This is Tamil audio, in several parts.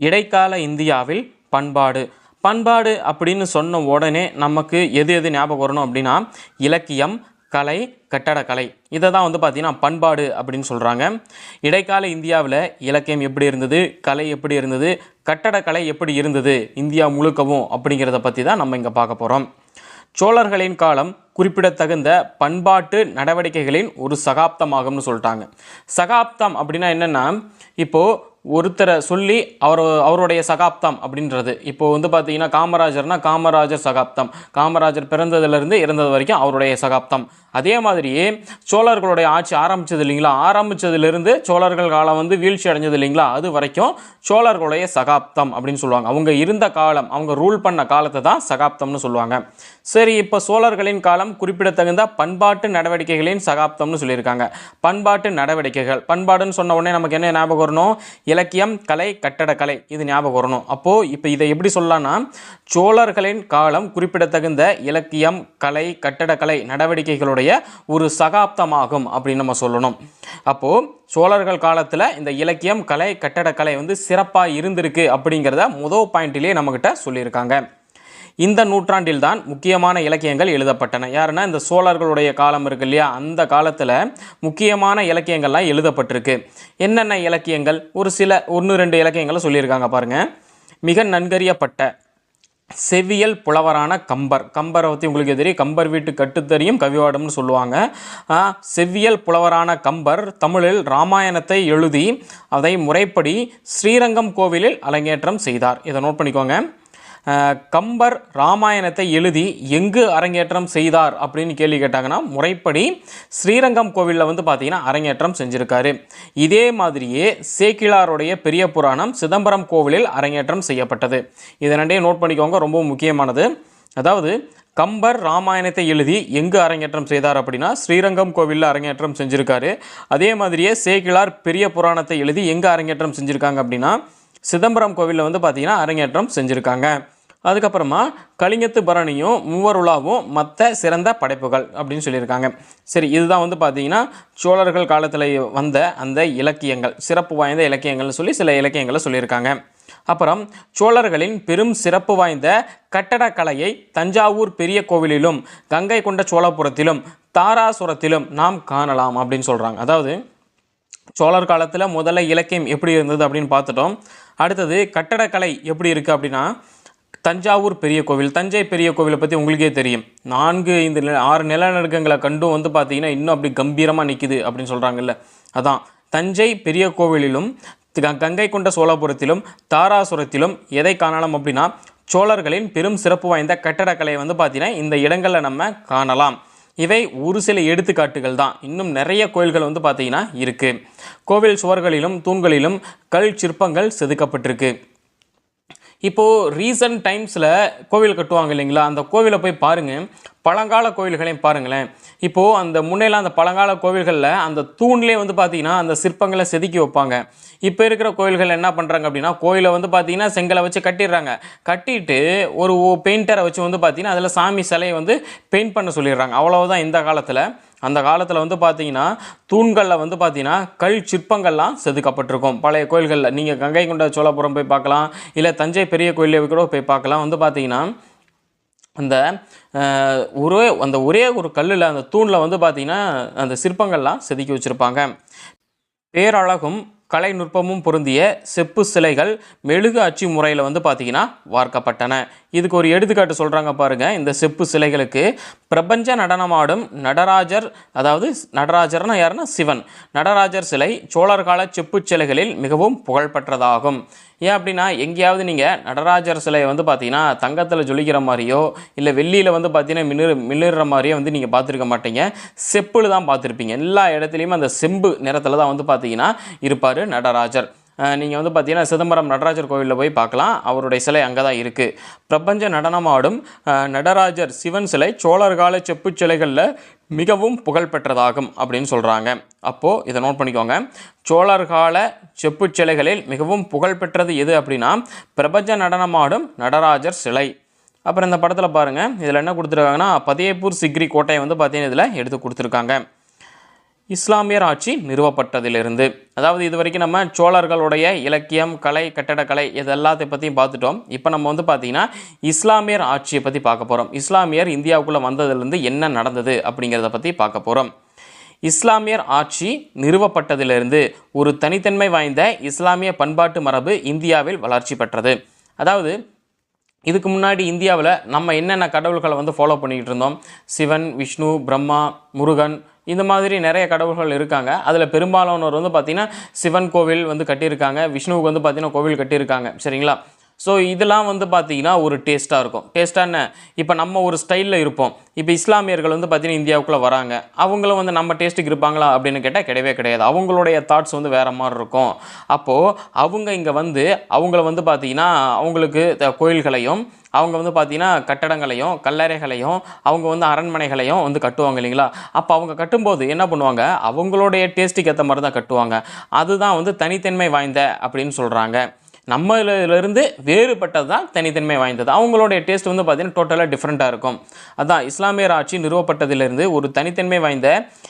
இடைக்கால இந்தியாவில் பண்பாடு. பண்பாடு அப்படின்னு சொன்ன உடனே நமக்கு எது எது ஞாபகம் வரணும் அப்படின்னா இலக்கியம் கலை கட்டடக்கலை. இதை தான் வந்து பார்த்திங்கன்னா பண்பாடு அப்படின்னு சொல்கிறாங்க இடைக்கால இந்தியாவில் இலக்கியம் எப்படி இருந்தது கலை எப்படி இருந்தது கட்டடக்கலை எப்படி இருந்தது இந்தியா முழுக்கவும் அப்படிங்கிறத பற்றி தான் நம்ம இங்கே பார்க்க போகிறோம் சோழர்களின் காலம் குறிப்பிடத்தகுந்த பண்பாட்டு நடவடிக்கைகளின் ஒரு சகாப்தமாகும்னு சொல்லிட்டாங்க. சகாப்தம் அப்படின்னா என்னென்னா இப்போது ஒருத்தரை சொல்லி அவர் அவருடைய சகாப்தம் அப்படின்றது. இப்போ வந்து பார்த்தீங்கன்னா காமராஜர்னா காமராஜர் சகாப்தம். காமராஜர் பிறந்ததுலேருந்து இறந்தது வரைக்கும் அவருடைய சகாப்தம். அதே மாதிரியே சோழர்களுடைய ஆட்சி ஆரம்பித்தது இல்லைங்களா? ஆரம்பித்ததுலேருந்து சோழர்கள் காலம் வந்து வீழ்ச்சி அடைஞ்சது இல்லைங்களா? அது வரைக்கும் சோழர்களுடைய சகாப்தம் அப்படின்னு சொல்லுவாங்க. அவங்க இருந்த காலம் அவங்க ரூல் பண்ண காலத்தை தான் சகாப்தம்னு சொல்லுவாங்க. சரி இப்போ சோழர்களின் காலம் குறிப்பிடத்தகுந்த பண்பாட்டு நடவடிக்கைகளின் சகாப்தம்னு சொல்லியிருக்காங்க. பண்பாட்டு நடவடிக்கைகள். பண்பாடுன்னு சொன்ன உடனே நமக்கு என்ன ஞாபகம் வரணும்? இலக்கியம் கலை கட்டடக்கலை இது ஞாபகம் வரணும். அப்போது இப்போ இதை எப்படி சொல்லலாம்னா சோழர்களின் காலம் குறிப்பிடத்தகுந்த இலக்கியம் கலை கட்டடக்கலை நடவடிக்கைகளுடைய ஒரு சகாப்தமாகும் அப்படின்னு நம்ம சொல்லணும். அப்போது சோழர்கள் காலத்தில் இந்த இலக்கியம் கலை கட்டடக்கலை வந்து சிறப்பாக இருந்திருக்கு அப்படிங்கிறத முதல் பாயிண்ட்லேயே நம்மக்கிட்ட சொல்லியிருக்காங்க. இந்த நூற்றாண்டில்தான் முக்கியமான இலக்கியங்கள் எழுதப்பட்டன. யாருன்னா இந்த சோழர்களுடைய காலம் இருக்கு இல்லையா? அந்த காலத்தில் முக்கியமான இலக்கியங்கள்லாம் எழுதப்பட்டிருக்கு. என்னென்ன இலக்கியங்கள்? ஒரு சில ஒன்று ரெண்டு இலக்கியங்களை சொல்லியிருக்காங்க பாருங்கள் மிக நன்கறியப்பட்ட செவ்வியல் புலவரான கம்பர். கம்பரை பற்றி உங்களுக்கு தெரியும். கம்பர் வீட்டு கட்டுத்தறியும் கவிவாடம்னு சொல்லுவாங்க. செவ்வியல் புலவரான கம்பர் தமிழில் ராமாயணத்தை எழுதி அதை முறைப்படி ஸ்ரீரங்கம் கோவிலில் அரங்கேற்றம் செய்தார். இதை நோட் பண்ணிக்கோங்க. கம்பர் ராமாயணத்தை எழுதி எங்கு அரங்கேற்றம் செய்தார் அப்படின்னு கேள்வி கேட்டாங்கன்னா முறைப்படி ஸ்ரீரங்கம் கோவிலில் வந்து பார்த்தீங்கன்னா அரங்கேற்றம் செஞ்சுருக்காரு. இதே மாதிரியே சேக்கிழாருடைய பெரிய புராணம் சிதம்பரம் கோவிலில் அரங்கேற்றம் செய்யப்பட்டது. இதை ரெண்டையும் நோட் பண்ணிக்கோங்க ரொம்ப முக்கியமானது. அதாவது கம்பர் ராமாயணத்தை எழுதி எங்கு அரங்கேற்றம் செய்தார் அப்படின்னா ஸ்ரீரங்கம் கோவிலில் அரங்கேற்றம் செஞ்சுருக்காரு. அதே மாதிரியே சேக்கிழார் பெரிய புராணத்தை எழுதி எங்கே அரங்கேற்றம் செஞ்சுருக்காங்க அப்படின்னா சிதம்பரம் கோவிலில் வந்து பார்த்தீங்கன்னா அரங்கேற்றம் செஞ்சுருக்காங்க. அதுக்கப்புறமா கலிங்கத்து பரணியும் மூவருலாவும் மற்ற சிறந்த படைப்புகள் அப்படின்னு சொல்லியிருக்காங்க. சரி இதுதான் வந்து பார்த்தீங்கன்னா சோழர்கள் காலத்தில் வந்த அந்த இலக்கியங்கள் சிறப்பு வாய்ந்த இலக்கியங்கள்னு சொல்லி சில இலக்கியங்களை சொல்லியிருக்காங்க. அப்புறம் சோழர்களின் பெரும் சிறப்பு வாய்ந்த கட்டடக்கலையை தஞ்சாவூர் பெரிய கோவிலிலும் கங்கை கொண்ட சோழபுரத்திலும் தாராசுரத்திலும் நாம் காணலாம் அப்படின்னு சொல்கிறாங்க அதாவது சோழர் காலத்தில் முதல்ல இலக்கியம் எப்படி இருந்தது அப்படின்னு பார்த்துட்டோம். அடுத்தது கட்டடக்கலை எப்படி இருக்குது அப்படின்னா தஞ்சாவூர் பெரிய கோவில் தஞ்சை பெரிய கோவிலை பற்றி உங்களுக்கே தெரியும். நான்கு ஐந்து நில ஆறு நிலநடுக்கங்களை கண்டும் வந்து பார்த்தீங்கன்னா இன்னும் அப்படி கம்பீரமாக நிற்கிது அப்படின்னு சொல்கிறாங்கல்ல அதான் தஞ்சை பெரிய கோவிலிலும் க- கங்கை கொண்ட சோழபுரத்திலும் தாராசுரத்திலும் எதை காணலாம் அப்படின்னா சோழர்களின் பெரும் சிறப்பு வாய்ந்த கட்டடக்கலையை வந்து பார்த்தீங்கன்னா இந்த இடங்களில் நம்ம காணலாம். இவை ஒரு சில எடுத்துக்காட்டுகள் தான். இன்னும் நிறைய கோயில்கள் வந்து பார்த்தீங்கன்னா இருக்குது கோவில் சுவர்களிலும் தூண்களிலும் கல் சிற்பங்கள் செதுக்கப்பட்டிருக்கு. இப்போது ரீசன்ட் டைம்ஸில் கோவில் கட்டுவாங்க இல்லைங்களா? அந்த கோவிலை போய் பாருங்கள் பழங்கால கோவில்களையும் பாருங்களேன். இப்போது அந்த முன்னையெல்லாம் அந்த பழங்கால கோவில்களில் அந்த தூண்லேயே வந்து பார்த்தீங்கன்னா அந்த சிற்பங்களை செதுக்கி வைப்பாங்க. இப்போ இருக்கிற கோவில்கள் என்ன பண்ணுறாங்க அப்படின்னா கோயிலை வந்து பார்த்தீங்கன்னா செங்கலை வச்சு கட்டிடுறாங்க. கட்டிட்டு ஒரு பெயிண்டரை வச்சு வந்து பார்த்தீங்கன்னா அதில் சாமி சிலையை வந்து பெயிண்ட் பண்ண சொல்லிடுறாங்க. அவ்வளவுதான் இந்த காலத்தில். அந்த காலத்தில் வந்து பார்த்தீங்கன்னா தூண்களில் வந்து பார்த்தீங்கன்னா கல் சிற்பங்கள்லாம் செதுக்கப்பட்டிருக்கும். பழைய கோயில்களில். நீங்கள் கங்கை கொண்ட சோழபுரம் போய் பார்க்கலாம் இல்லை தஞ்சை பெரிய கோயிலே கூட போய் பார்க்கலாம். வந்து பார்த்தீங்கன்னா அந்த ஒரே அந்த ஒரே ஒரு கல்லில் அந்த தூணில் வந்து பார்த்தீங்கன்னா அந்த சிற்பங்கள்லாம் செதுக்கி வச்சுருப்பாங்க. பேரழகும் கலை நுட்பமும் பொருந்திய செப்பு சிலைகள் மெழுகு அச்சு முறையில் வந்து பார்த்தீங்கன்னா வார்க்கப்பட்டன. இதுக்கு ஒரு எடுத்துக்காட்டு சொல்கிறாங்க பாருங்க. இந்த செப்பு சிலைகளுக்கு பிரபஞ்ச நடனமாடும் நடராஜர் அதாவது நடராஜர்னா யாருன்னா சிவன். நடராஜர் சிலை சோழர் கால செப்பு சிலைகளில் மிகவும் புகழ்பெற்றதாகும். ஏன் அப்படின்னா எங்கேயாவது நீங்கள் நடராஜர் சிலையை வந்து பார்த்தீங்கன்னா தங்கத்தில் ஜொலிக்கிற மாதிரியோ இல்லை வெள்ளியில் வந்து பார்த்தீங்கன்னா மின்னு மின்னுற மாதிரியோ வந்து நீங்கள் பார்த்துருக்க மாட்டீங்க. செப்பில் தான் பார்த்துருப்பீங்க எல்லா இடத்துலையுமே அந்த செம்பு நிறத்தில் தான் வந்து பார்த்தீங்கன்னா இருப்பார். நடராஜர். நீங்கள் வந்து பார்த்தீங்கன்னா சிதம்பரம் நடராஜர் கோவிலில் போய் பார்க்கலாம் அவருடைய சிலை அங்கே தான் இருக்குது பிரபஞ்ச நடனமாடும் நடராஜர் சிவன் சிலை சோழர் கால செப்பு சிலைகளில் மிகவும் புகழ்பெற்றதாகும் அப்படின்னு சொல்கிறாங்க அப்போது இதை நோட் பண்ணிக்கோங்க. சோழர் கால செப்பு சிலைகளில் மிகவும் புகழ்பெற்றது எது அப்படின்னா பிரபஞ்ச நடனமாடும் நடராஜர் சிலை. அப்புறம் இந்த படத்தில் பாருங்கள் இதில் என்ன கொடுத்துருக்காங்கன்னா பதியப்பூர் சிக்ரி கோட்டையை வந்து பார்த்தீங்கன்னா இதில் எடுத்து கொடுத்துருக்காங்க. இஸ்லாமியர் ஆட்சி நிறுவப்பட்டதிலிருந்து. அதாவது இது வரைக்கும் நம்ம சோழர்களுடைய இலக்கியம் கலை கட்டடக்கலை இது எல்லாத்தையும் பற்றியும் பார்த்துட்டோம். இப்போ நம்ம வந்து பார்த்திங்கன்னா இஸ்லாமியர் ஆட்சியை பற்றி பார்க்க போகிறோம் இஸ்லாமியர் இந்தியாவுக்குள்ளே வந்ததுலேருந்து என்ன நடந்தது அப்படிங்கிறத பற்றி பார்க்க போகிறோம் இஸ்லாமியர் ஆட்சி நிறுவப்பட்டதிலிருந்து ஒரு தனித்தன்மை வாய்ந்த இஸ்லாமிய பண்பாட்டு மரபு இந்தியாவில் வளர்ச்சி பெற்றது. அதாவது இதுக்கு முன்னாடி இந்தியாவில் நம்ம என்னென்ன கடவுள்களை வந்து ஃபாலோ பண்ணிக்கிட்டு இருந்தோம்? சிவன் விஷ்ணு பிரம்மா முருகன் இந்த மாதிரி நிறைய கடவுள்கள் இருக்காங்க. அதில் பெரும்பாலானோர் வந்து பார்த்திங்கன்னா சிவன் கோவில் வந்து கட்டியிருக்காங்க. விஷ்ணுவுக்கு வந்து பார்த்திங்கன்னா கோவில் கட்டியிருக்காங்க. சரிங்களா? ஸோ இதெல்லாம் வந்து பார்த்திங்கன்னா ஒரு டேஸ்ட்டாக இருக்கும். டேஸ்ட்டான இப்போ நம்ம ஒரு ஸ்டைலில் இருப்போம். இப்போ இஸ்லாமியர்கள் வந்து பார்த்திங்கன்னா இந்தியாவுக்குள்ளே வராங்க. அவங்களும் வந்து நம்ம டேஸ்ட்டுக்கு இருப்பாங்களா அப்படின்னு கேட்டால் கிடையவே கிடையாது. அவங்களுடைய தாட்ஸ் வந்து வேறு மாதிரி இருக்கும். அப்போது அவங்க இங்கே வந்து அவங்கள வந்து பார்த்திங்கன்னா அவங்களுக்கு த- கோயில்களையும் அவங்க வந்து பார்த்தீங்கன்னா கட்டடங்களையும் கல்லறைகளையும் அவங்க வந்து அரண்மனைகளையும் வந்து கட்டுவாங்க இல்லைங்களா? அப்போ அவங்க கட்டும்போது என்ன பண்ணுவாங்க? அவங்களுடைய டேஸ்ட்டுக்கு ஏற்ற மாதிரி தான் கட்டுவாங்க. அதுதான் வந்து தனித்தன்மை வாய்ந்த அப்படின்னு சொல்கிறாங்க நம்மளிலிருந்து வேறுபட்டது தான் தனித்தன்மை வாய்ந்தது. அவங்களுடைய டேஸ்ட் வந்து பார்த்திங்கன்னா டோட்டலாக டிஃப்ரெண்ட்டாக இருக்கும். அதான் இஸ்லாமியர் ஆட்சி நிறுவப்பட்டதிலிருந்து ஒரு தனித்தன்மை வாய்ந்த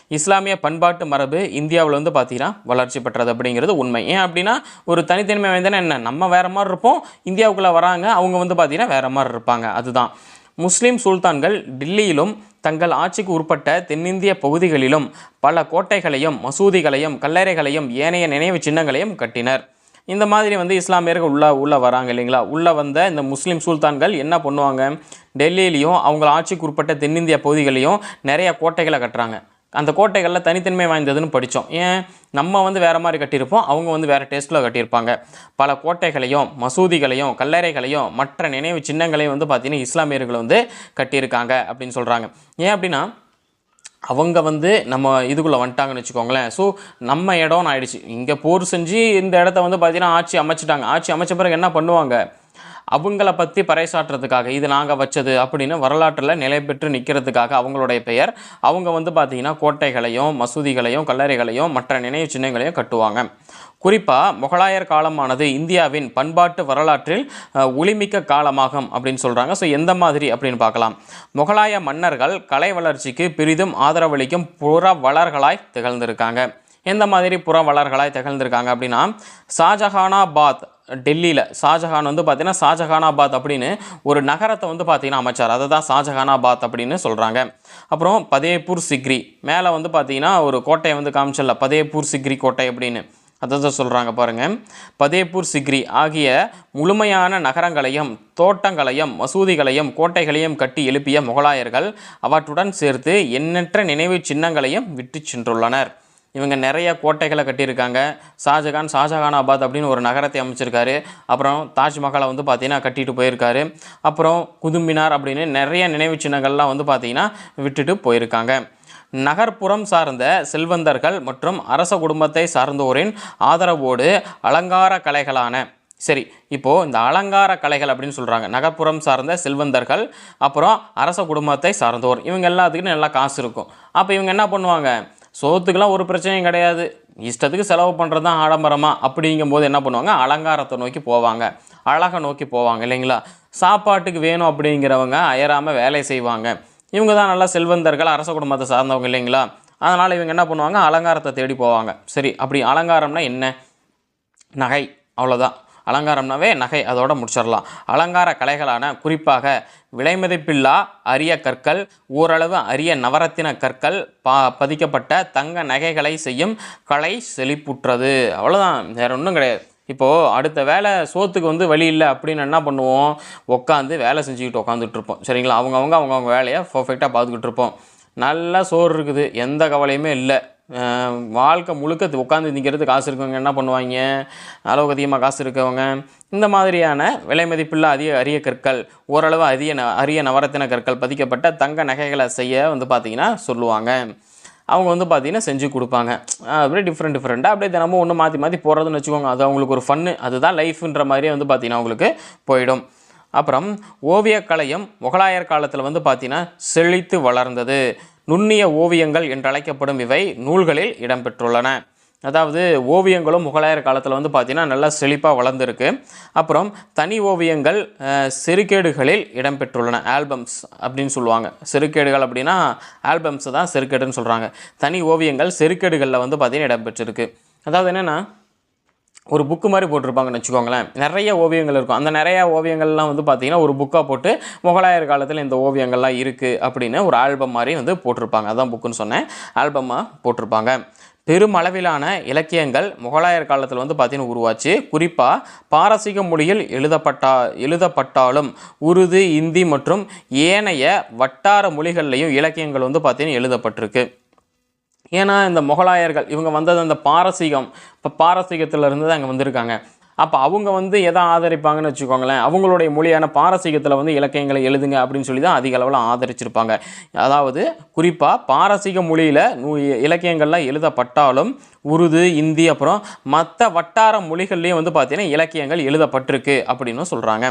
இஸ்லாமிய பண்பாட்டு மரபு இந்தியாவில் வந்து பார்த்தீங்கன்னா வளர்ச்சி பெற்றது அப்படிங்கிறது உண்மை. ஏன் அப்படின்னா ஒரு தனித்தன்மை வாய்ந்தனா என்ன? நம்ம வேறு மாதிரி இருப்போம் இந்தியாவுக்குள்ளே வராங்க அவங்க வந்து பார்த்திங்கன்னா வேறு மாதிரி இருப்பாங்க. அதுதான். முஸ்லீம் சுல்தான்கள் டில்லியிலும் தங்கள் ஆட்சிக்கு உட்பட்ட தென்னிந்திய பகுதிகளிலும் பல கோட்டைகளையும் மசூதிகளையும் கல்லறைகளையும் ஏனைய நினைவு சின்னங்களையும் கட்டினர். இந்த மாதிரி வந்து இஸ்லாமியர்கள் உள்ளே உள்ளே வராங்க இல்லைங்களா? உள்ளே வந்த இந்த முஸ்லீம் சுல்தான்கள் என்ன பண்ணுவாங்க? டெல்லியிலையும் அவங்க ஆட்சிக்கு உட்பட்ட தென்னிந்திய பகுதிகளையும் நிறைய கோட்டைகளை கட்டுறாங்க. அந்த கோட்டைகளில் தனித்தன்மை வாய்ந்ததுன்னு படித்தோம் ஏன்? நம்ம வந்து வேறு மாதிரி கட்டியிருப்போம். அவங்க வந்து வேறு டேஸ்ட்டில் கட்டியிருப்பாங்க. பல கோட்டைகளையும் மசூதிகளையும் கல்லறைகளையும் மற்ற நினைவு சின்னங்களையும் வந்து பார்த்திங்கன்னா இஸ்லாமியர்கள் வந்து கட்டியிருக்காங்க அப்படின்னு சொல்கிறாங்க ஏன் அப்படின்னா அவங்க வந்து நம்ம இதுக்குள்ளே வந்துட்டாங்கன்னு வச்சுக்கோங்களேன். ஸோ நம்ம இடம்னு ஆயிடுச்சு. இங்கே போர் செஞ்சு இந்த இடத்த வந்து பார்த்தீங்கன்னா ஆட்சி அமைச்சிட்டாங்க. ஆட்சி அமைச்ச பிறகு என்ன பண்ணுவாங்க? அவங்கள பற்றி பறைசாற்றுறதுக்காக இது நாங்கள் வச்சது அப்படின்னு வரலாற்றில் நிலை பெற்று நிற்கிறதுக்காக அவங்களுடைய பெயர் அவங்க வந்து பார்த்திங்கன்னா கோட்டைகளையும் மசூதிகளையும் கல்லறைகளையும் மற்ற நினைவு சின்னங்களையும் கட்டுவாங்க. குறிப்பாக முகலாயர் காலமானது இந்தியாவின் பண்பாட்டு வரலாற்றில் ஒளிமிக்க காலமாகும் அப்படின்னு சொல்கிறாங்க ஸோ எந்த மாதிரி அப்படின்னு பார்க்கலாம். முகலாய மன்னர்கள் கலை வளர்ச்சிக்கு பெரிதும் ஆதரவளிக்கும் புற வளர்களாய் திகழ்ந்திருக்காங்க. எந்த மாதிரி புற வளர்களாய் திகழ்ந்திருக்காங்க அப்படின்னா ஷாஜஹானாபாத் டெல்லியில் ஷாஜஹான் வந்து பார்த்தீங்கன்னா ஷாஜஹானாபாத் அப்படின்னு ஒரு நகரத்தை வந்து பார்த்திங்கன்னா அமைச்சார். அதை தான் ஷாஜஹானாபாத் அப்படின்னு சொல்கிறாங்க அப்புறம் பதேபூர் சிக்ரி. மேலே வந்து பார்த்தீங்கன்னா ஒரு கோட்டையை வந்து காமிச்சல பதேபூர் சிக்ரி கோட்டை அப்படின்னு. அதை தான் சொல்கிறாங்க பாருங்கள் பதேப்பூர் சிக்ரி ஆகிய முழுமையான நகரங்களையும் தோட்டங்களையும் மசூதிகளையும் கோட்டைகளையும் கட்டி எழுப்பிய முகலாயர்கள் அவற்றுடன் சேர்த்து எண்ணற்ற நினைவு சின்னங்களையும் விட்டு சென்றுள்ளனர். இவங்க நிறைய கோட்டைகளை கட்டியிருக்காங்க. ஷாஜகான் ஷாஜகானாபாத் அப்படின்னு ஒரு நகரத்தை அமைச்சிருக்காரு. அப்புறம் தாஜ்மஹாலை வந்து பார்த்திங்கன்னா கட்டிட்டு போயிருக்காரு. அப்புறம் குதும்பினார் அப்படின்னு நிறைய நினைவு சின்னங்கள்லாம் வந்து பார்த்திங்கன்னா விட்டுட்டு போயிருக்காங்க. நகர்ப்புறம் சார்ந்த செல்வந்தர்கள் மற்றும் அரச குடும்பத்தை சார்ந்தோரின் ஆதரவோடு அலங்கார கலைகளான சரி இப்போது இந்த அலங்கார கலைகள் அப்படின்னு சொல்கிறாங்க நகர்ப்புறம் சார்ந்த செல்வந்தர்கள் அப்புறம் அரச குடும்பத்தை சார்ந்தோர். இவங்க எல்லாத்துக்கும் நல்லா காசு இருக்கும். அப்போ இவங்க என்ன பண்ணுவாங்க? சோத்துக்கெல்லாம் ஒரு பிரச்சனையும் கிடையாது. இஷ்டத்துக்கு செலவு பண்ணுறது தான் ஆடம்பரமாக அப்படிங்கும்போது என்ன பண்ணுவாங்க? அலங்காரத்தை நோக்கி போவாங்க. அழகை நோக்கி போவாங்க இல்லைங்களா? சாப்பாட்டுக்கு வேணும் அப்படிங்கிறவங்க அயராமல் வேலை செய்வாங்க. இவங்க தான் நல்லா செல்வந்தர்கள் அரச குடும்பத்தை சார்ந்தவங்க இல்லைங்களா? அதனால் இவங்க என்ன பண்ணுவாங்க? அலங்காரத்தை தேடி போவாங்க. சரி அப்படி அலங்காரம்னா என்ன? நகை அவ்வளோதான் அலங்காரம்னாவே நகை அதோட முடிச்சிடலாம். அலங்கார கலைகளான குறிப்பாக விலைமதிப்பில்லா அரிய கற்கள் ஓரளவு அரிய நவரத்தின கற்கள் பா பதிக்கப்பட்ட தங்க நகைகளை செய்யும் கலை செழிப்புற்றது. அவ்வளோதான் வேற ஒன்றும் கிடையாது. இப்போது அடுத்த வேலை சோத்துக்கு வந்து வழி இல்லை அப்படின்னு என்ன பண்ணுவோம்? உட்காந்து வேலை செஞ்சுக்கிட்டு உட்காந்துட்டு இருப்போம். சரிங்களா? அவங்கவுங்க அவங்கவுங்க வேலையை பர்ஃபெக்டாக பார்த்துக்கிட்டு இருப்போம். நல்லா சோறு இருக்குது. எந்த கவலையுமே இல்லை. வாழ்க்கை முழுக்க உட்காந்து நிற்கிறது காசு இருக்கவங்க என்ன பண்ணுவாங்க? அளவுக்கு அதிகமாக காசு இருக்கவங்க. இந்த மாதிரியான விலை மதிப்பில்லா அதிக அரிய கற்கள் ஓரளவு அதிக ந அரிய நவரத்தின கற்கள் பதிக்கப்பட்ட தங்க நகைகளை செய்ய வந்து பார்த்திங்கன்னா சொல்லுவாங்க. அவங்க வந்து பார்த்திங்கன்னா செஞ்சு கொடுப்பாங்க. அப்படியே டிஃப்ரெண்ட் டிஃப்ரெண்ட்டாக அப்படியே தினமும் ஒன்று மாற்றி மாற்றி போகிறதுன்னு வச்சுக்கோங்க. அது அவங்களுக்கு ஒரு ஃபன்னு அதுதான் லைஃப்ன்ற மாதிரியே வந்து பார்த்திங்கன்னா அவங்களுக்கு போயிடும். அப்புறம் ஓவியக்கலையும் முகலாயர் காலத்தில் வந்து பார்த்திங்கன்னா செழித்து வளர்ந்தது. நுண்ணிய ஓவியங்கள் என்றழைக்கப்படும் இவை நூல்களில் இடம்பெற்றுள்ளன. அதாவது ஓவியங்களும் முகலாயர் காலத்தில் வந்து பார்த்திங்கன்னா நல்லா செழிப்பாக வளர்ந்துருக்கு. அப்புறம் தனி ஓவியங்கள் செருக்கேடுகளில் இடம்பெற்றுள்ளன. ஆல்பம்ஸ் அப்படின்னு சொல்லுவாங்க. செருக்கேடுகள் அப்படின்னா ஆல்பம்ஸ் தான் செருக்கேடுன்னு சொல்கிறாங்க தனி ஓவியங்கள் செருக்கேடுகளில் வந்து பார்த்திங்கன்னா இடம்பெற்றிருக்கு. அதாவது என்னென்னா ஒரு புக்கு மாதிரி போட்டிருப்பாங்கன்னு வச்சுக்கோங்களேன். நிறைய ஓவியங்கள் இருக்கும். அந்த நிறைய ஓவியங்கள்லாம் வந்து பார்த்திங்கன்னா ஒரு புக்காக போட்டு முகலாயர் காலத்தில் இந்த ஓவியங்கள்லாம் இருக்குது அப்படின்னு ஒரு ஆல்பம் மாதிரி வந்து போட்டிருப்பாங்க. அதான் புக்குன்னு சொன்னேன். ஆல்பமாக போட்டிருப்பாங்க. பெருமளவிலான இலக்கியங்கள் முகலாயர் காலத்தில் வந்து பார்த்தீங்கன்னா உருவாச்சு. குறிப்பாக பாரசீக மொழியில் எழுதப்பட்டா எழுதப்பட்டாலும் உருது இந்தி மற்றும் ஏனைய வட்டார மொழிகள்லையும் இலக்கியங்கள் வந்து பார்த்தீங்கன்னா எழுதப்பட்டிருக்கு. ஏன்னா இந்த முகலாயர்கள் இவங்க வந்தது அந்த பாரசீகம். இப்போ பாரசீகத்திலிருந்து தான் அங்கே வந்திருக்காங்க. அப்போ அவங்க வந்து எதை ஆதரிப்பாங்கன்னு வச்சுக்கோங்களேன் அவங்களுடைய மொழியான பாரசீகத்தில் வந்து இலக்கியங்களை எழுதுங்க அப்படின்னு சொல்லி தான் அதிக அளவில் ஆதரிச்சிருப்பாங்க. அதாவது குறிப்பாக பாரசீக மொழியில் நூ இலக்கியங்கள்லாம் எழுதப்பட்டாலும் உருது இந்தி அப்புறம் மற்ற வட்டார மொழிகள்லேயும் வந்து பார்த்தீங்கன்னா இலக்கியங்கள் எழுதப்பட்டிருக்கு அப்படின்னு சொல்கிறாங்க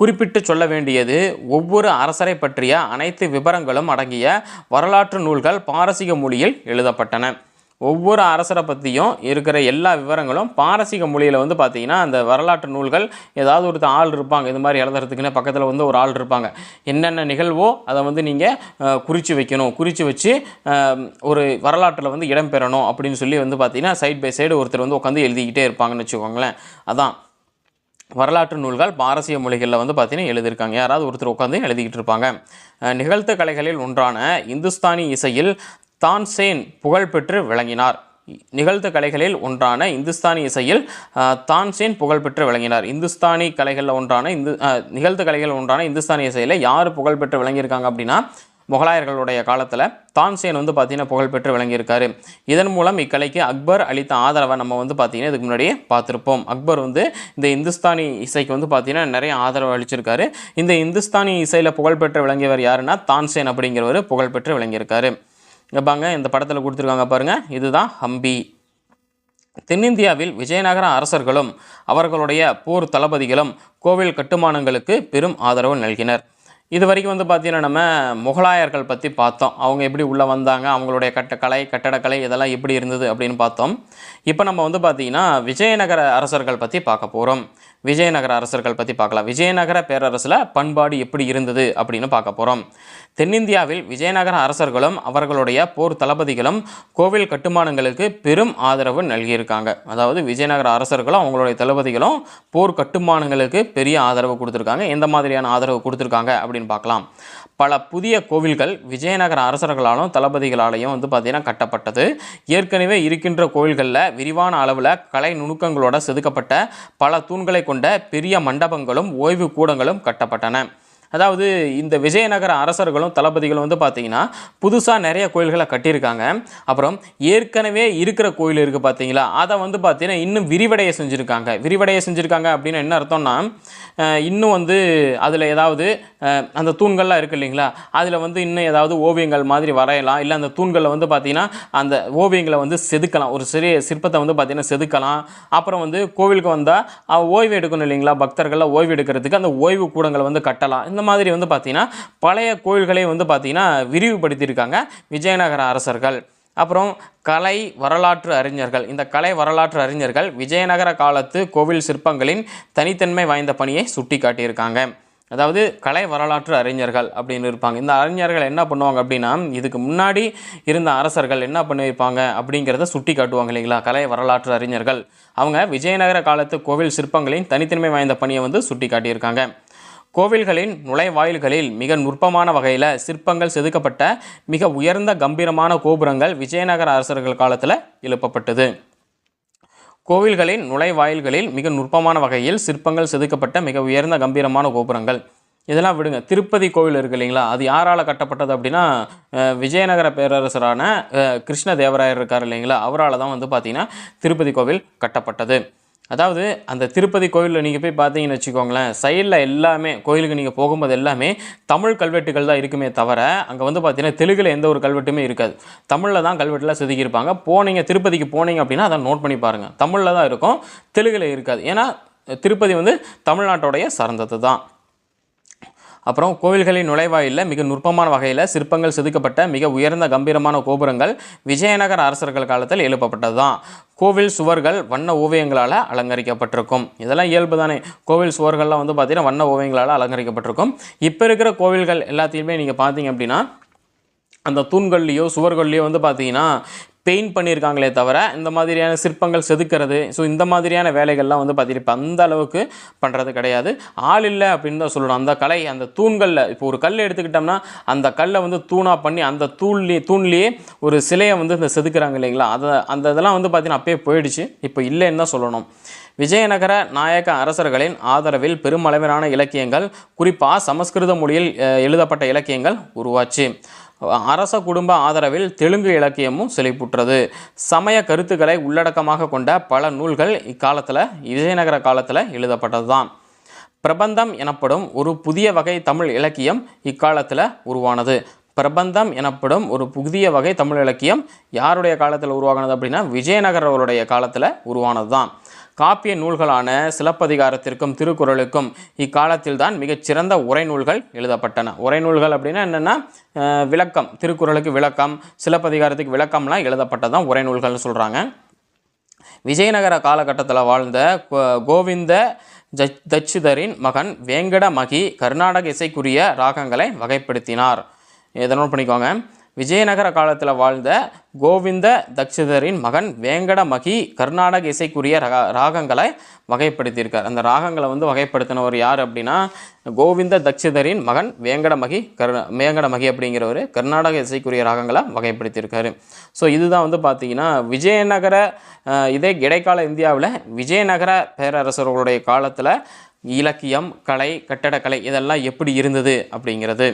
குறிப்பிட்டு சொல்ல வேண்டியது ஒவ்வொரு அரசரை பற்றிய அனைத்து விவரங்களும் அடங்கிய வரலாற்று நூல்கள் பாரசீக மொழியில் எழுதப்பட்டன. ஒவ்வொரு அரசரை பற்றியும் இருக்கிற எல்லா விவரங்களும் பாரசீக மொழியில் வந்து பார்த்தீங்கன்னா அந்த வரலாற்று நூல்கள் ஏதாவது ஒரு ஆள் இருப்பாங்க இது மாதிரி எழுதுறதுக்குன்னு பக்கத்தில் வந்து ஒரு ஆள் இருப்பாங்க. என்னென்ன நிகழ்வோ அதை வந்து நீங்கள் குறித்து வைக்கணும். குறித்து வச்சு ஒரு வரலாற்றில் வந்து இடம்பெறணும் அப்படின்னு சொல்லி வந்து பார்த்தீங்கன்னா சைட் பை சைடு ஒருத்தர் வந்து உட்காந்து எழுதிக்கிட்டே இருப்பாங்கன்னு வச்சுக்கோங்களேன். அதான். வரலாற்று நூல்கள் பாரசீக மொழிகளில் வந்து பார்த்தீங்கன்னா எழுதியிருக்காங்க. யாராவது ஒருத்தர் உட்காந்து எழுதிக்கிட்டு இருப்பாங்க. நிகழ்த்த நிகழ்த்து கலைகளில் ஒன்றான இந்துஸ்தானி இசையில் தான்சேன் புகழ்பெற்று விளங்கினார். நிகழ்த்த கலைகளில் ஒன்றான இந்துஸ்தானி இசையில் தான்சேன் புகழ்பெற்று விளங்கினார். இந்துஸ்தானி கலைகளில் ஒன்றான இந்து நிகழ்த்த கலைகளில் கலைகள் ஒன்றான இந்துஸ்தானி இசையில் யார் புகழ்பெற்று விளங்கியிருக்காங்க அப்படின்னா முகலாயர்களுடைய காலத்தில் தான்சேன் வந்து பார்த்திங்கன்னா புகழ்பெற்று விளங்கியிருக்காரு. இதன் மூலம் இக்கலைக்கு அக்பர் அளித்த ஆதரவை நம்ம வந்து பார்த்தீங்கன்னா இதுக்கு முன்னாடியே பார்த்துருப்போம். அக்பர் வந்து இந்த இந்துஸ்தானி இசைக்கு வந்து பார்த்தீங்கன்னா நிறைய ஆதரவு அளிச்சிருக்காரு. இந்த இந்துஸ்தானி இசையில் புகழ்பெற்று விளங்கியவர் யாருன்னா தான்சேன் அப்படிங்கிறவர் புகழ்பெற்று விளங்கியிருக்காரு. இங்கே பாங்க இந்த படத்தில் கொடுத்துருக்காங்க பாருங்கள் இதுதான் ஹம்பி. தென்னிந்தியாவில் விஜயநகர அரசர்களும் அவர்களுடைய போர் தளபதிகளும் கோவில் கட்டுமானங்களுக்கு பெரும் ஆதரவு நல்கினர். இது வரைக்கும் வந்து பார்த்தீங்கன்னா நம்ம முகலாயர்கள் பற்றி பார்த்தோம். அவங்க எப்படி உள்ளே வந்தாங்க அவங்களுடைய கட்ட கலை கட்டடக்கலை இதெல்லாம் எப்படி இருந்தது அப்படின்னு பார்த்தோம். இப்போ நம்ம வந்து பார்த்திங்கன்னா விஜயநகர அரசர்கள் பற்றி பார்க்க போகிறோம் விஜயநகர அரசர்கள் பற்றி பார்க்கலாம். விஜயநகர பேரரசில் பண்பாடு எப்படி இருந்தது அப்படின்னு பார்க்க போகிறோம் தென்னிந்தியாவில் விஜயநகர அரசர்களும் அவர்களுடைய போர் தளபதிகளும் கோவில் கட்டுமானங்களுக்கு பெரும் ஆதரவு நல்கியிருக்காங்க. அதாவது விஜயநகர அரசர்களும் அவங்களுடைய தளபதிகளும் போர் கட்டுமானங்களுக்கு பெரிய ஆதரவு கொடுத்துருக்காங்க. எந்த மாதிரியான ஆதரவு கொடுத்துருக்காங்க அப்படின்னு பார்க்கலாம். பல புதிய கோவில்கள் விஜயநகர அரசர்களாலும் தளபதிகளாலையும் வந்து பார்த்திங்கன்னா கட்டப்பட்டது. ஏற்கனவே இருக்கின்ற கோவில்களில் விரிவான அளவில் கலை நுணுக்கங்களோட செதுக்கப்பட்ட பல தூண்களை கொண்ட பெரிய மண்டபங்களும் ஓய்வு கூடங்களும் கட்டப்பட்டன. அதாவது இந்த விஜயநகர அரசர்களும் தளபதிகளும் வந்து பார்த்தீங்கன்னா புதுசாக நிறைய கோயில்களை கட்டியிருக்காங்க. அப்புறம் ஏற்கனவே இருக்கிற கோயில் இருக்குது பார்த்தீங்களா அதை வந்து பார்த்தீங்கன்னா இன்னும் விரிவடைய செஞ்சுருக்காங்க. விரிவடைய செஞ்சுருக்காங்க அப்படின்னு என்ன அர்த்தம்னா இன்னும் வந்து அதில் ஏதாவது அந்த தூண்கள்லாம் இருக்கு இல்லைங்களா? அதில் வந்து இன்னும் ஏதாவது ஓவியங்கள் மாதிரி வரையலாம். இல்லை அந்த தூண்களில் வந்து பார்த்திங்கன்னா அந்த ஓவியங்களை வந்து செதுக்கலாம். ஒரு சிறிய சிற்பத்தை வந்து பார்த்தீங்கன்னா செதுக்கலாம். அப்புறம் வந்து கோவிலுக்கு வந்தால் ஓய்வு எடுக்கணும் இல்லைங்களா? பக்தர்கள்லாம் ஓய்வு எடுக்கிறதுக்கு அந்த ஓய்வு கூடங்களை வந்து கட்டலாம். இந்த மாதிரி வந்து பார்த்திங்கன்னா பழைய கோயில்களை வந்து பார்த்தீங்கன்னா விரிவுபடுத்தியிருக்காங்க விஜயநகர அரசர்கள். அப்புறம் கலை வரலாற்று அறிஞர்கள். இந்த கலை வரலாற்று அறிஞர்கள் விஜயநகர காலத்து கோவில் சிற்பங்களின் தனித்தன்மை வாய்ந்த பணியை சுட்டி காட்டியிருக்காங்க அதாவது கலை வரலாற்று அறிஞர்கள் அப்படின்னு இருப்பாங்க. இந்த அறிஞர்கள் என்ன பண்ணுவாங்க அப்படின்னா இதுக்கு முன்னாடி இருந்த அரசர்கள் என்ன பண்ணியிருப்பாங்க அப்படிங்கிறத சுட்டி காட்டுவாங்க இல்லைங்களா? கலை வரலாற்று அறிஞர்கள். அவங்க விஜயநகர காலத்து கோவில் சிற்பங்களின் தனித்தன்மை வாய்ந்த பணியை வந்து சுட்டி காட்டியிருக்காங்க கோவில்களின் நுழைவாயில்களில் மிக நுட்பமான வகையில் சிற்பங்கள் செதுக்கப்பட்ட மிக உயர்ந்த கம்பீரமான கோபுரங்கள் விஜயநகர அரசர்கள் காலத்தில் எழுப்பப்பட்டது. கோவில்களின் நுழைவாயில்களில் மிக நுட்பமான வகையில் சிற்பங்கள் செதுக்கப்பட்ட மிக உயர்ந்த கம்பீரமான கோபுரங்கள். இதெல்லாம் விடுங்க. திருப்பதி கோவில் இருக்கு இல்லைங்களா? அது யாரால் கட்டப்பட்டது அப்படின்னா விஜயநகர பேரரசரான கிருஷ்ண கிருஷ்ணதேவராயர் இருக்கார் இல்லைங்களா? அவரால் தான் வந்து பார்த்திங்கன்னா திருப்பதி கோவில் கட்டப்பட்டது. அதாவது அந்த திருப்பதி கோயிலில் நீங்கள் போய் பார்த்தீங்கன்னு வச்சுக்கோங்களேன் சைடில் எல்லாமே கோயிலுக்கு நீங்கள் போகும்போது எல்லாமே தமிழ் கல்வெட்டுகள் தான் இருக்குமே தவிர அங்கே வந்து பார்த்தீங்கன்னா தெலுங்கில் எந்த ஒரு கல்வெட்டுமே இருக்காது. தமிழில் தான் கல்வெட்டுலாம் செதுக்கியிருப்பாங்க. போனீங்க திருப்பதிக்கு போனீங்க அப்படின்னா அதை நோட் பண்ணி பாருங்கள் தமிழில் தான் இருக்கும் தெலுங்கில் இருக்காது. ஏன்னா திருப்பதி வந்து தமிழ்நாட்டோடைய சார்ந்தது தான் அப்புறம் கோவில்களின் நுழைவாயிலில் மிக நுட்பமான வகையில் சிற்பங்கள் செதுக்கப்பட்ட மிக உயர்ந்த கம்பீரமான கோபுரங்கள் விஜயநகர அரசர்கள் காலத்தில் எழுப்பப்பட்டது தான் கோவில் சுவர்கள் வண்ண ஓவியங்களால் அலங்கரிக்கப்பட்டிருக்கும். இதெல்லாம் இயல்பு தானே. கோவில் சுவர்கள்லாம் வந்து பார்த்தீங்கன்னா வண்ண ஓவியங்களால் அலங்கரிக்கப்பட்டிருக்கும். இப்போ இருக்கிற கோவில்கள் எல்லாத்தையுமே நீங்கள் பார்த்தீங்க அப்படின்னா அந்த தூண்கள்லேயோ சுவர்கள்லேயோ வந்து பார்த்தீங்கன்னா பெயிண்ட் பண்ணியிருக்காங்களே தவிர இந்த மாதிரியான சிற்பங்கள் செதுக்கிறது ஸோ இந்த மாதிரியான வேலைகள்லாம் வந்து பார்த்தீங்கன்னா இப்போ அந்த அளவுக்கு பண்ணுறது கிடையாது. ஆள் இல்லை அப்படின்னு தான் சொல்லணும். அந்த கலை அந்த தூண்களில் இப்போ ஒரு கல் எடுத்துக்கிட்டோம்னா அந்த கல்லை வந்து தூணாக பண்ணி அந்த தூண்லேயே தூண்லேயே ஒரு சிலையை வந்து இந்த செதுக்கிறாங்க இல்லைங்களா? அதை அந்த இதெல்லாம் வந்து பார்த்தீங்கன்னா அப்பயே போயிடுச்சு. இப்போ இல்லைன்னு தான் சொல்லணும். விஜயநகர நாயக்க அரசர்களின் ஆதரவில் பெருமளவிலான இலக்கியங்கள் குறிப்பாக சமஸ்கிருத மொழியில் எழுதப்பட்ட இலக்கியங்கள் உருவாச்சு. அரச குடும்ப ஆதரவில் தெலுங்கு இலக்கியமும் செழிப்புற்றது. சமய கருத்துக்களை உள்ளடக்கமாக கொண்ட பல நூல்கள் இக்காலத்தில் விஜயநகர காலத்தில் எழுதப்பட்டது தான் பிரபந்தம் எனப்படும் ஒரு புதிய வகை தமிழ் இலக்கியம் இக்காலத்தில் உருவானது. பிரபந்தம் எனப்படும் ஒரு புதிய வகை தமிழ் இலக்கியம் யாருடைய காலத்தில் உருவாகினது அப்படின்னா விஜயநகரவருடைய காலத்தில் உருவானது தான் காப்பிய நூல்களான சிலப்பதிகாரத்திற்கும் திருக்குறளுக்கும் இக்காலத்தில் தான் மிகச்சிறந்த உரைநூல்கள் எழுதப்பட்டன. உரைநூல்கள் அப்படின்னா என்னென்னா விளக்கம். திருக்குறளுக்கு விளக்கம் சிலப்பதிகாரத்துக்கு விளக்கம்லாம் எழுதப்பட்டதான் உரைநூல்கள்னு சொல்கிறாங்க விஜயநகர காலகட்டத்தில் வாழ்ந்த கோ- கோவிந்த தச்சுதரின் மகன் வேங்கட மகி கர்நாடக இசைக்குரிய ராகங்களை வகைப்படுத்தினார். இதை நோட் பண்ணிக்கோங்க. விஜயநகர காலத்தில் வாழ்ந்த கோவிந்த தக்ஷிதரின் மகன் வேங்கடமகி கர்நாடக இசைக்குரிய ரக ராகங்களை வகைப்படுத்தியிருக்கார். அந்த ராகங்களை வந்து வகைப்படுத்தினவர் யார் அப்படின்னா கோவிந்த தக்ஷிதரின் மகன் வேங்கடமகி கர் வேங்கடமகி அப்படிங்கிறவர் கர்நாடக இசைக்குரிய ராகங்களை வகைப்படுத்தியிருக்காரு. ஸோ இதுதான் வந்து பார்த்தீங்கன்னா விஜயநகர இதே இடைக்கால இந்தியாவில் விஜயநகர பேரரசர்களுடைய காலத்தில் இலக்கியம் கலை கட்டடக்கலை இதெல்லாம் எப்படி இருந்தது அப்படிங்கிறது.